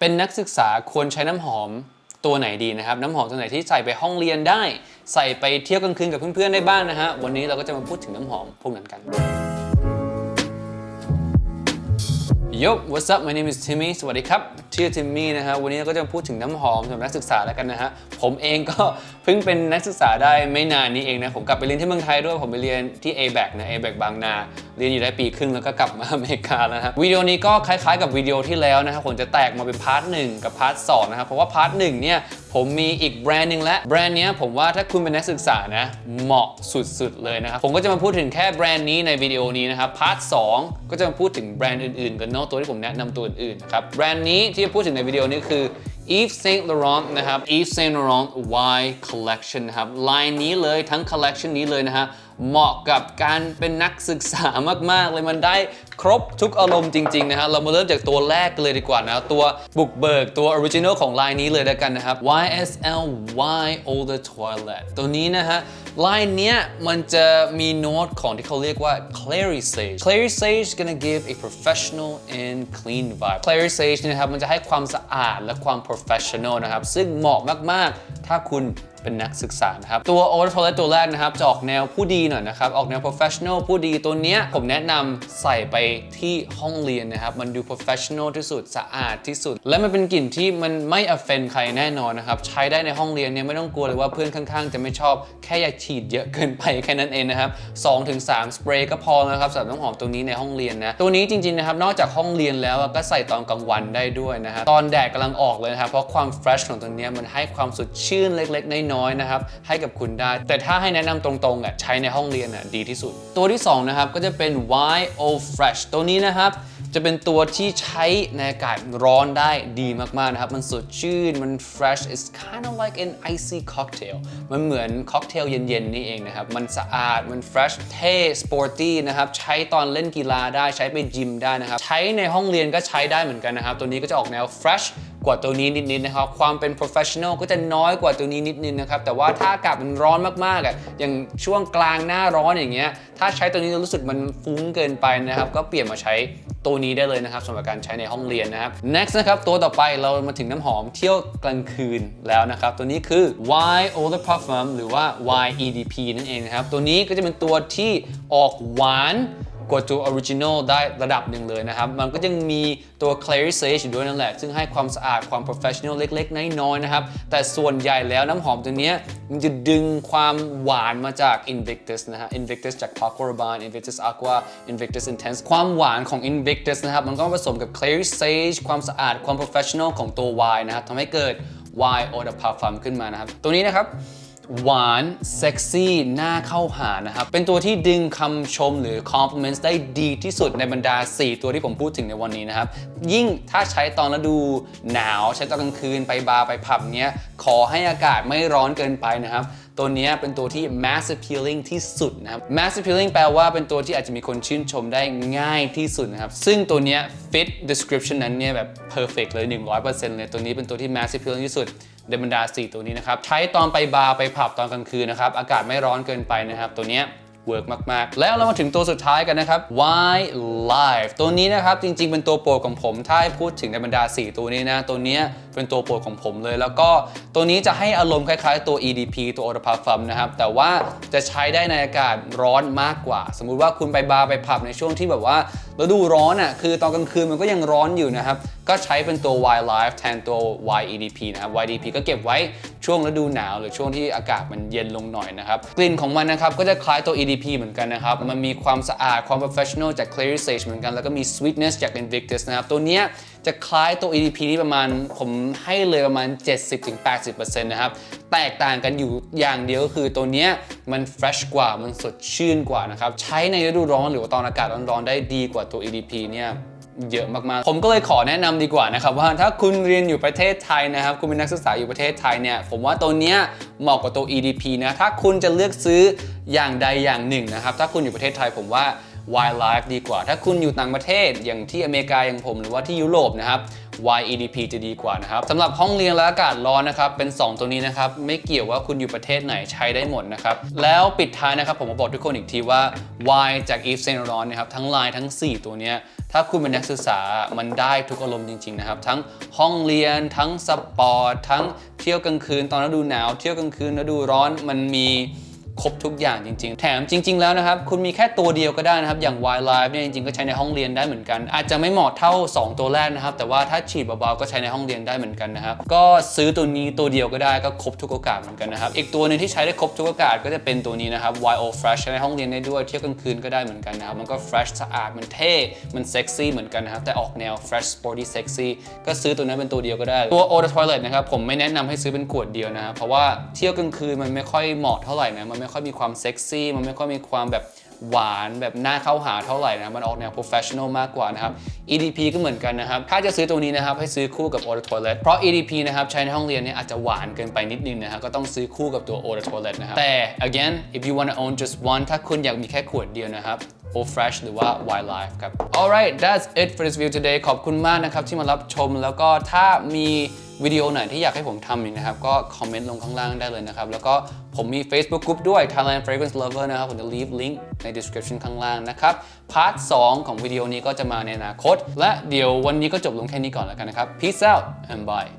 เป็นนักศึกษาควรใช้น้ำหอมตัวไหนดีนะครับน้ำหอมตัวไหนที่ใส่ไปห้องเรียนได้ ใส่ไปเที่ยวกลางคืนกับเพื่อนๆได้บ้างนะฮะวันนี้เราก็จะมาพูดถึงน้ำหอมพวกนั้นกัน Yo what's up my name is Timmy สวัสดีครับ ชื่อ Timmy นะฮะวันนี้เราก็จะมาพูดถึงน้ำหอมสำหรับนักศึกษาแล้วกันนะฮะ ผมเองก็เพิ่งเป็นนักศึกษาได้ไม่นานนี้เองนะ ผมกลับไปเรียนที่เมืองไทยด้วย ผมไปเรียนที่ a b a c นะ a b a c บางนา เรียนอยู่ได้ปีครึ่งแล้วก็กลับมาอเมริกาแล้วนะฮะวิดีโอนี้ก็คล้ายๆ กับวิดีโอที่แล้วนะครับผมจะแตกมาเป็นพาร์ทหนึ่งกับพาร์ทสองนะครับเพราะว่าพาร์ทหนึ่งเนี่ยผมมีอีกแบรนด์หนึ่งและแบรนด์นี้ผมว่าถ้าคุณเป็นนักศึกษานะเหมาะสุดๆเลยนะครับผมก็จะมาพูดถึงแค่แบรนด์นี้ในวิดีโอนี้นะครับพาร์ทสองก็จะมาพูดถึงแบรนด์อื่นๆ กันเนอกตัวที่ผมแนะนำตัวอื่นๆครับแบรนด์นี้ที่จะพูดถึงในวิดีโอนี้คือ Yves Saint Laurent นะครับ Yves Saint Laurent Y Collection นะครับลายนี้เลยทั้ง collection นี้เลยนะฮะเหมาะกับการเป็นนักศึกษามาก ๆ เลยมันได้ครบทุกอารมณ์จริง ๆ นะฮะเรามาเริ่มจากตัวแรกเลยดีกว่านะตัวบุกเบิกตัวออริจิน l ลของลายนี้เลยแล้วกันนะครับ YSL Y Older Toilet ตัวนี้นะฮะลายเนี้ยมันจะมีโน้ตของที่เขาเรียกว่า Clary Sage Clary Sage gonna give a professional and clean vibe Clary Sage เนี่ยนะครับมันจะให้ความสะอาดและความ professional นะครับ ซึ่งเหมาะมาก ถ้าคุณเป็นนักศึกษานะครับ ตัว Older t o l e t ตัวแรกนะครับ จะออกแนวผู้ดีหน่อยนะครับ ออกแนว professional ผู้ดีตัวเนี้ยผมแนะนำใส่ไปที่ห้องเรียนนะครับ มันดู professional ที่สุดสะอาดที่สุด และมันเป็นกลิ่นที่มันไม่ offend ใครแน่นอนนะครับ ใช้ได้ในห้องเรียนเนี่ยไม่ต้องกลัวเลยว่าเพื่อนข้างๆ จะไม่ชอบแค่อย่าฉีดเยอะเกินไปแค่นั้นเองนะครับ2-3สเปรย์ก็พอนะครับสำหรับน้ำหอมตัวนี้ในห้องเรียนนะตัวนี้จริงๆนะครับนอกจากห้องเรียนแล้วก็ใส่ตอนกลางวันได้ด้วยนะฮะตอนแดดกำลังออกเลยนะครับเพราะความ fresh ของตัวเนี้ยมันให้ความสดชื่นเล็กๆ น้อยๆนะครับให้กับคุณได้ แต่ถ้าให้แนะนำตรงๆอะใช้ในห้องเรียนอะดีที่สุด ตัวที่สองนะครับก็จะเป็น YO Fresh ตัวนี้นะครับจะเป็นตัวที่ใช้ในอากาศร้อนได้ดีมากๆนะครับ มันสดชื่น มัน fresh it's kind of like an icy cocktail มันเหมือนค็อกเทลเย็นๆ นี่เองนะครับ มันสะอาด มัน fresh เท่ sporty นะครับ ใช้ตอนเล่นกีฬาได้ ใช้ไปยิมได้นะครับ ใช้ในห้องเรียนก็ใช้ได้เหมือนกันนะครับ ตัวนี้ก็จะออกแนว fresh กว่าตัวนี้นิดๆนะครับ ความเป็น professional ก็จะน้อยกว่าตัวนี้นิดนึงนะครับ แต่ว่าถ้าอากาศมันร้อนมากๆอะอย่างช่วงกลางหน้าร้อนอย่างเงี้ยถ้าใช้ตัวนี้รู้สึกมันฟุ้งเกินไปนะครับ ก็เปลี่ยนมาใช้ตัวนี้ได้เลยนะครับสำหรับการใช้ในห้องเรียนนะครับ next นะครับตัวต่อไปเรามาถึงน้ำหอมเที่ยวกลางคืนแล้วนะครับ ตัวนี้คือ Y Older Parfum หรือว่า Y EDP นั่นเองนะครับ ตัวนี้ก็จะเป็นตัวที่ออกหวาน กว่าตัวออริจิน l ลได้ระดับหนึ่งเลยนะครับ มันก็ยังมีตัว Clary Sage อยู่ด้วยนั่นแหละ ซึ่งให้ความสะอาดความ professional เล็ก ๆ น้อยๆนะครับ แต่ส่วนใหญ่แล้วน้ำหอมตัวนี้มันจะดึงความหวานมาจาก Invictus นะฮะ Invictus จาก Paco Rabanne Invictus Aqua Invictus Intense ความหวานของ Invictus นะครับ มันก็ผสมกับ Clary Sage ความสะอาดความ professional ของตัว Y นะครับทำให้เกิด Y Eau de Parfum ขึ้นมานะครับ ตัวนี้นะครับ หวานเซ็กซี่น่าเข้าหานะครับ เป็นตัวที่ดึงคำชมหรือ compliments ได้ดีที่สุดในบรรดา 4 ตัวที่ผมพูดถึงในวันนี้นะครับ ยิ่งถ้าใช้ตอนฤดูหนาว ใช้ตอนกลางคืนไปบาร์ไปผับเนี้ย ขอให้อากาศไม่ร้อนเกินไปนะครับ ตัวนี้เป็นตัวที่ mass appealing ที่สุดนะครับ mass appealing แปลว่าเป็นตัวที่อาจจะมีคนชื่นชมได้ง่ายที่สุดนะครับ ซึ่งตัวนี้ fit description นั้นเนี่ยแบบ perfect เลย 100%เลยตัวนี้เป็นตัวที่ mass appealing ที่สุดเดบรรดา4ตัวนี้นะครับ ใช้ตอนไปบาร์ไปผับตอนกลางคืนนะครับ อากาศไม่ร้อนเกินไปนะครับ ตัวนี้ เวิร์กมาก ๆ แล้วเรามาถึงตัวสุดท้ายกันนะครับ Y Live ตัวนี้นะครับจริง ๆ เป็นตัวโปรดของผม ถ้าให้พูดถึงในบรรดา 4 ตัวนี้นะ ตัวนี้เป็นตัวโปรดของผมเลย แล้วก็ตัวนี้จะให้อารมณ์คล้าย ๆ ตัว EDP ตัว Eau de Parfum นะครับ แต่ว่าจะใช้ได้ในอากาศร้อนมากกว่า สมมุติว่าคุณไปบาร์ไปผับในช่วงที่แบบว่าฤดูร้อนอะคือตอนกลางคืนมันก็ยังร้อนอยู่นะครับ ก็ใช้เป็นตัว Y Live แทนตัว Y EDP นะครับ Y EDP ก็เก็บไว้ช่วงฤดูหนาว หรือช่วงที่อากาศมันเย็นลงหน่อยนะครับกลิ่นของมันนะครับก็จะคล้ายตัว EDP เหมือนกันนะครับ มันมีความสะอาดความ professional จาก Clary Sage เหมือนกัน แล้วก็มี sweetness จาก Invictus นะครับ ตัวเนี้ยจะคล้ายตัว EDP ที่ประมาณผมให้เลยประมาณ 70-80%นะครับ แตกต่างกันอยู่อย่างเดียวก็คือตัวเนี้ยมัน fresh กว่ามันสดชื่นกว่านะครับ ใช้ในฤดูร้อนหรือว่าตอนอากาศร้อนๆได้ดีกว่าตัว EDP เนี่ย เยอะมากๆ ผมก็เลยขอแนะนำดีกว่านะครับว่าถ้าคุณเรียนอยู่ประเทศไทยนะครับ คุณเป็นนักศึกษาอยู่ประเทศไทยเนี่ยผมว่าตัวเนี้ยเหมาะกับตัว EDP นะถ้าคุณจะเลือกซื้ออย่างใดอย่างหนึ่งนะครับ ถ้าคุณอยู่ประเทศไทยผมว่า Wildlife ดีกว่า ถ้าคุณอยู่ต่างประเทศอย่างที่อเมริกาอย่างผม หรือว่าที่ยุโรปนะครับ Y EDP จะดีกว่านะครับสำหรับห้องเรียนและอากาศร้อนนะครับเป็น 2 ตัวนี้นะครับไม่เกี่ยวว่าคุณอยู่ประเทศไหนใช้ได้หมดนะครับแล้วปิดท้ายนะครับผมมาบอกทุกคนอีกทีว่า Y จาก Yves Saint Laurent นะครับทั้งลายทั้ง 4 ตัวเนี้ยถ้าคุณเป็นนักศึกษามันได้ทุกอารมณ์จริงๆนะครับ ทั้งห้องเรียนทั้งสปอร์ตทั้งเที่ยวกลางคืนตอนฤดูหนาว เที่ยวกลางคืนฤดูร้อนมันมี ครบทุกอย่างจริง ๆ แถมจริง ๆ แล้วนะครับ คุณมีแค่ตัวเดียวก็ได้นะครับ อย่าง Y Live เนี่ยจริง ๆ ก็ใช้ในห้องเรียนได้เหมือนกัน อาจจะไม่เหมาะเท่า 2 ตัวแรกนะครับ แต่ว่าถ้าฉีดเบาๆก็ใช้ในห้องเรียนได้เหมือนกันนะครับ ก็ซื้อตัวนี้ตัวเดียวก็ได้ก็ครบทุกโอกาสเหมือนกันนะครับ อีกตัวหนึงที่ใช้ได้ครบทุกโอกาสก็จะเป็นตัวนี้นะครับ YO Fresh ใช้ในห้องเรียนได้ด้วยเที่ยวกลางคืนก็ได้เหมือนกันนะครับ มันก็ fresh สะอาดมันเท่ มันเซ็กซี่เหมือนกันนะครับ แต่ออกแนว fresh sporty sexy ก็ซื้อตัวนั้นเป็นตัวเดียวก็ได้ ตัว Eau de Toilette นะครับผมไม่แนะนำให้ซื้อเป็นขวดเดียวนะเพราะว่าเที่ยวกลางคืนมันไม่ค่อยเหมาะเท่าไหร่นะมันไม่ค่อยมีความเซ็กซี่ มันไม่ค่อยมีความแบบหวานแบบน่าเข้าหาเท่าไหร่นะ มันออกแนว professional มากกว่านะครับ EDP ก็เหมือนกันนะครับ ถ้าจะซื้อตัวนี้นะครับ ให้ซื้อคู่กับ Eau de Toilette เพราะ EDP นะครับใช้ในห้องเรียนเนี่ยอาจจะหวานเกินไปนิดนึงนะครับก็ต้องซื้อคู่กับตัว Eau de Toilette นะครับ แต่ again if you want to own just one ถ้าคุณอยากมีแค่ขวดเดียวนะครับ O Fresh หรือว่า Wildlife ครับ alright that's it for this video today ขอบคุณมากนะครับที่มารับชมแล้วก็ถ้ามี วิดีโอไหนที่อยากให้ผมทำอีกนะครับ ก็คอมเมนต์ลงข้างล่างได้เลยนะครับ แล้วก็ผมมี Facebook Group ด้วย Thailand Fragrance Lover นะครับ ผมจะ leave link ใน description ข้างล่างนะครับ พาร์ท 2 ของวิดีโอนี้ก็จะมาในอนาคต และเดี๋ยววันนี้ก็จบลงแค่นี้ก่อนแล้วกันนะครับ peace out and bye